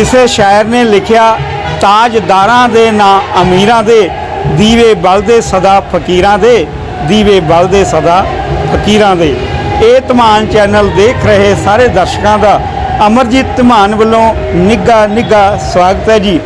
ਕਿਸੇ ਸ਼ਾਇਰ ਨੇ ਲਿਖਿਆ, ਤਾਜਦਾਰਾਂ ਦੇ ਨਾਂ ਅਮੀਰਾਂ ਦੇ, ਦੀਵੇ ਬਲਦੇ ਸਦਾ ਫਕੀਰਾਂ ਦੇ, ਦੀਵੇ ਬਲਦੇ ਸਦਾ ਫਕੀਰਾਂ ਦੇ। ਇਹ ਧਮਾਨ ਚੈਨਲ ਦੇਖ ਰਹੇ ਸਾਰੇ ਦਰਸ਼ਕਾਂ ਦਾ ਅਮਰਜੀਤ ਧਮਾਨ ਵੱਲੋਂ ਨਿੱਘਾ ਨਿੱਘਾ ਸਵਾਗਤ ਹੈ ਜੀ।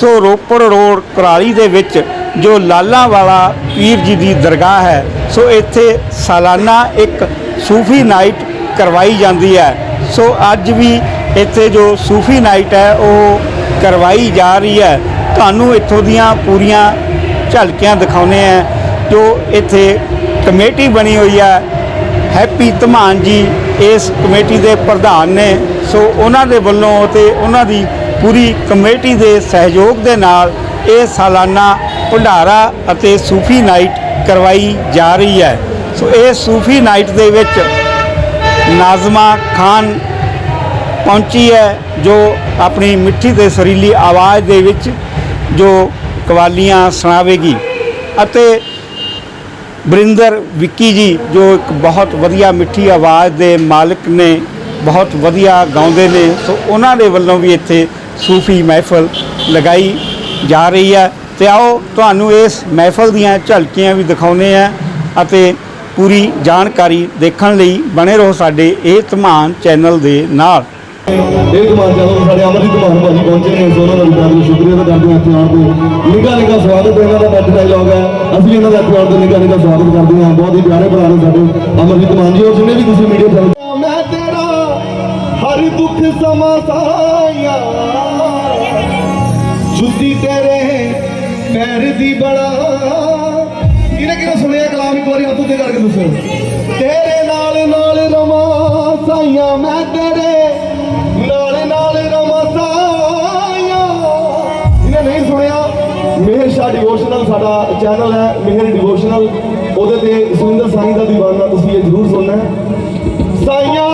ਸੋ ਰੋਪੜ ਰੋਡ ਕੁਰਾਲੀ ਦੇ ਵਿੱਚ ਜੋ ਲਾਲਾਂ ਵਾਲਾ ਪੀਰ ਜੀ ਦੀ ਦਰਗਾਹ ਹੈ, ਸੋ ਇੱਥੇ ਸਾਲਾਨਾ ਇੱਕ ਸੂਫੀ ਨਾਈਟ ਕਰਵਾਈ ਜਾਂਦੀ ਹੈ। ਸੋ ਅੱਜ ਵੀ ਇੱਥੇ ਜੋ ਸੂਫੀ ਨਾਈਟ ਹੈ, ਉਹ ਕਰਵਾਈ ਜਾ ਰਹੀ ਹੈ। ਤੁਹਾਨੂੰ ਇੱਥੋਂ ਦੀਆਂ ਪੂਰੀਆਂ ਝਲਕੀਆਂ ਦਿਖਾਉਨੇ ਆ ਜੋ ਇੱਥੇ ਕਮੇਟੀ ਬਣੀ ਹੋਈ ਹੈ। ਹੈਪੀ ਧਮਾਨ ਜੀ ਇਸ ਕਮੇਟੀ ਦੇ ਪ੍ਰਧਾਨ ਨੇ। ਸੋ ਉਹਨਾਂ ਦੇ ਵੱਲੋਂ ਤੇ ਉਹਨਾਂ ਦੀ ਪੂਰੀ ਕਮੇਟੀ ਦੇ ਸਹਿਯੋਗ ਦੇ ਨਾਲ ਇਹ ਸਾਲਾਨਾ ਭੰਡਾਰਾ ਅਤੇ ਸੂਫੀ ਨਾਈਟ ਕਰਵਾਈ ਜਾ ਰਹੀ ਹੈ। ਸੋ ਇਹ ਸੂਫੀ ਨਾਈਟ ਦੇ ਵਿੱਚ ਨਾਜ਼ਮਾ ਖਾਨ ਪਹੁੰਚੀ ਹੈ, ਜੋ ਆਪਣੀ ਮਿੱਠੀ ਤੇ ਸੁਰੀਲੀ ਆਵਾਜ਼ ਦੇ ਵਿੱਚ ਜੋ ਕਵਾਲੀਆਂ ਸੁਣਾਵੇਗੀ। ਅਤੇ ਬਰਿੰਦਰ ਵਿੱਕੀ ਜੀ, ਜੋ ਇੱਕ ਬਹੁਤ ਵਧੀਆ ਮਿੱਠੀ ਆਵਾਜ਼ ਦੇ ਮਾਲਕ ਨੇ, ਬਹੁਤ ਵਧੀਆ ਗਾਉਂਦੇ ਨੇ, ਸੋ ਉਹਨਾਂ ਦੇ ਵੱਲੋਂ ਵੀ ਇੱਥੇ ਸੂਫੀ ਮਹਿਫਲ ਲਗਾਈ ਜਾ ਰਹੀ ਹੈ। ਤੇ ਆਓ ਤੁਹਾਨੂੰ ਇਸ ਮਹਿਫਲ ਦੀਆਂ ਝਲਕੀਆਂ ਵੀ ਦਿਖਾਉਨੇ ਆ ਅਤੇ ਪੂਰੀ ਜਾਣਕਾਰੀ ਦੇਖਣ ਲਈ ਬਣੇ ਰਹੋ ਸਾਡੇ ਇਹ ਧਮਾਨ ਚੈਨਲ ਦੇ ਨਾਲ। ਇਹ ਕਮਾਨ ਜਦੋਂ ਸਾਡੇ ਅਮਰਜੀਤ ਮਾਨ ਭਾਜੀ ਪਹੁੰਚੇ ਨੇ ਸੋ ਉਹਨਾਂ ਦਾ ਵੀ ਬਹੁਤ ਸ਼ੁਕਰੀਆ ਅਦਾ ਕਰਦੇ ਹਾਂ ਇੱਥੇ ਆਉਣ ਤੇ। ਨਿੱਘਾ ਨਿੱਘਾ ਸਵਾਗਤ ਹੈ, ਇਹਨਾਂ ਦਾ ਬੈਠ ਡਾਇਲੌਗ ਹੈ ਅਸੀਂ ਇਹਨਾਂ ਦਾ ਇੱਥੇ ਆਉਣ ਤੇ ਨਿੱਘਾ ਨਿੱਘਾ ਸਵਾਗਤ ਕਰਦੇ ਹਾਂ। ਬਹੁਤ ਹੀ ਪਿਆਰੇ ਭਰਾ ਨੇ ਸਾਡੇ ਅਮਰਜੀਤ ਮਾਨ ਜੀ, ਔਰ ਜਿੰਨੇ ਵੀ ਤੁਸੀਂ ਮੀਡੀਆ ਫੈਲ ਮੈਂ ਤੇਰਾ ਹਰ ਦੁੱਖ ਸਮਾ ਜੁੱਤੀ ਤੇਰੇ ਪੈਰ ਦੀ ਬੜਾ ਕਿਹਨੇ ਕਿਹਨੇ ਸੁਣਿਆ ਕਲਾਮ ਇੱਕ ਵਾਰੀ ਹੱਥ ਉੱਤੇ ਕਰਕੇ ਦੱਸੋ। ਸਾਡਾ ਚੈਨਲ ਹੈ ਮਿਹਰ ਡਿਵੋਸ਼ਨਲ ਉਹਦੇ ਤੇ ਸੁਰਿੰਦਰ ਸਾਈ ਦਾ ਦੀਵਾਨਾ ਤੁਸੀਂ ਇਹ ਜ਼ਰੂਰ ਸੁਣਨਾ ਸਾਈਆਂ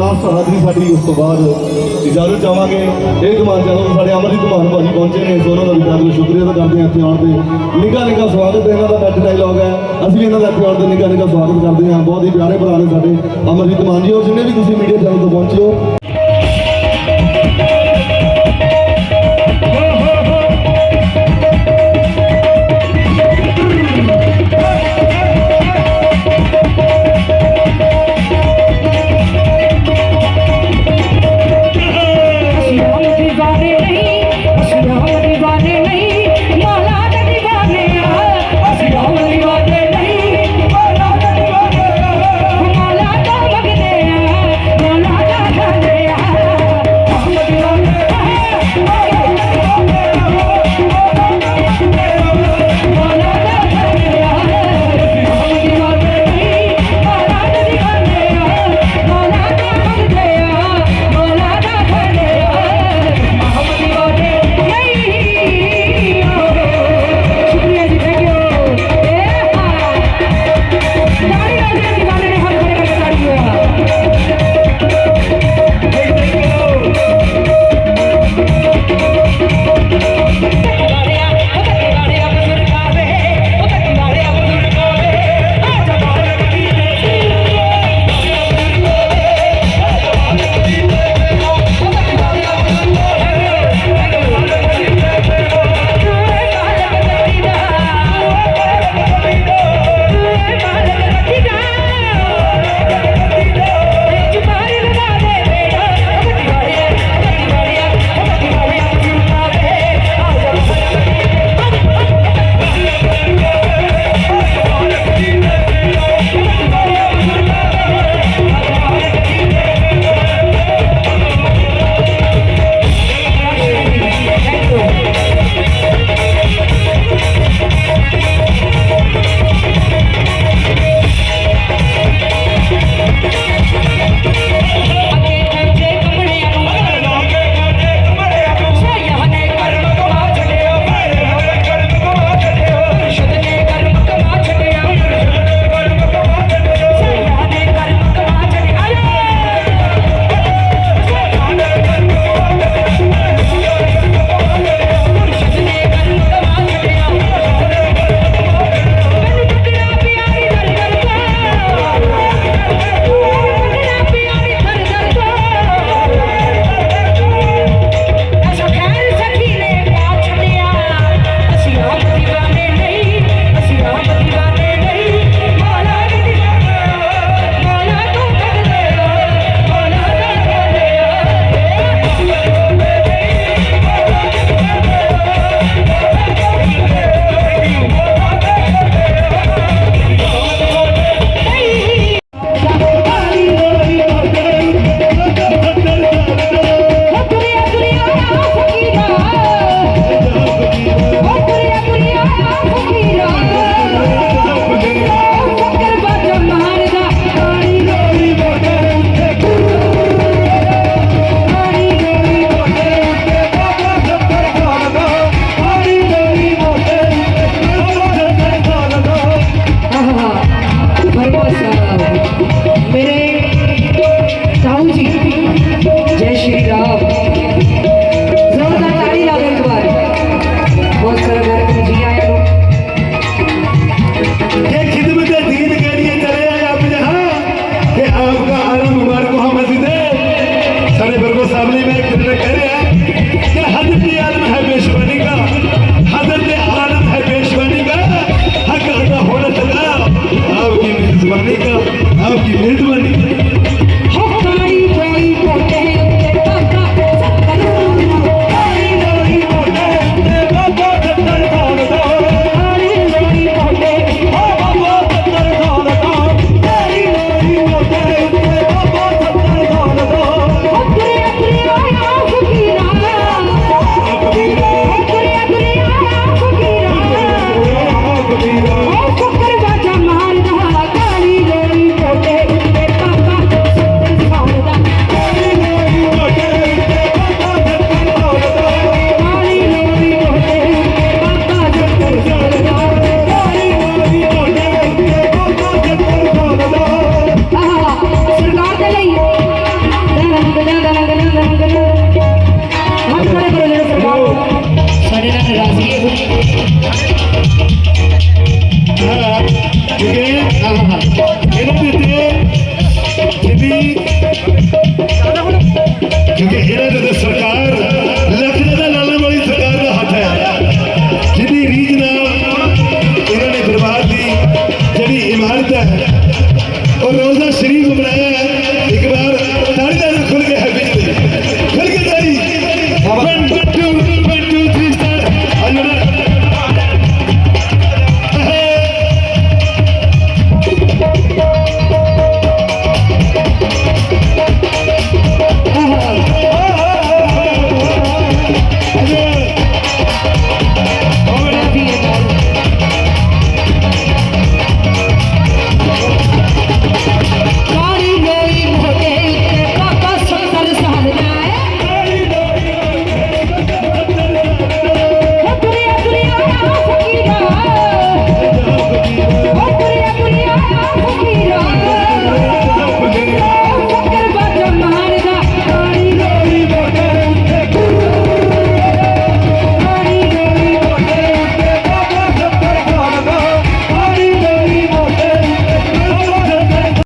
ਕੋਈ ਹਾਜ਼ਰੀ ਸਾਡੀ ਉਸ ਤੋਂ ਬਾਅਦ ਇਜਾਜ਼ਤ ਚਾਹਾਂਗੇ। ਇਹ ਕਮਾਨ ਚੈਨਲ ਸਾਡੇ ਅਮਰਜੀਤ ਮਾਨ ਭਾਜੀ ਪਹੁੰਚੇ ਨੇ ਸੋ ਉਹਨਾਂ ਦਾ ਵੀ ਬਹੁਤ ਸ਼ੁਕਰੀਆ ਅਦਾ ਕਰਦੇ ਹਾਂ ਇੱਥੇ ਆਉਣ ਤੇ। ਨਿੱਘਾ ਨਿੱਘਾ ਸਵਾਗਤ ਹੈ ਇਹਨਾਂ ਦਾ ਬੈਠ ਡਾਇਲੌਗ ਹੈ। ਅਸੀਂ ਵੀ ਇਹਨਾਂ ਦਾ ਇੱਥੇ ਆਉਣ ਤੇ ਨਿੱਘਾ ਨਿੱਘਾ ਸਵਾਗਤ ਕਰਦੇ ਹਾਂ। ਬਹੁਤ ਹੀ ਪਿਆਰੇ ਭਰਾ ਨੇ ਸਾਡੇ ਅਮਰਜੀਤ ਮਾਨ ਜੀ, ਔਰ ਜਿੰਨੇ ਵੀ ਤੁਸੀਂ ਮੀਡੀਆ ਚੈਨਲ ਤੋਂ ਪਹੁੰਚੇ ਹੋ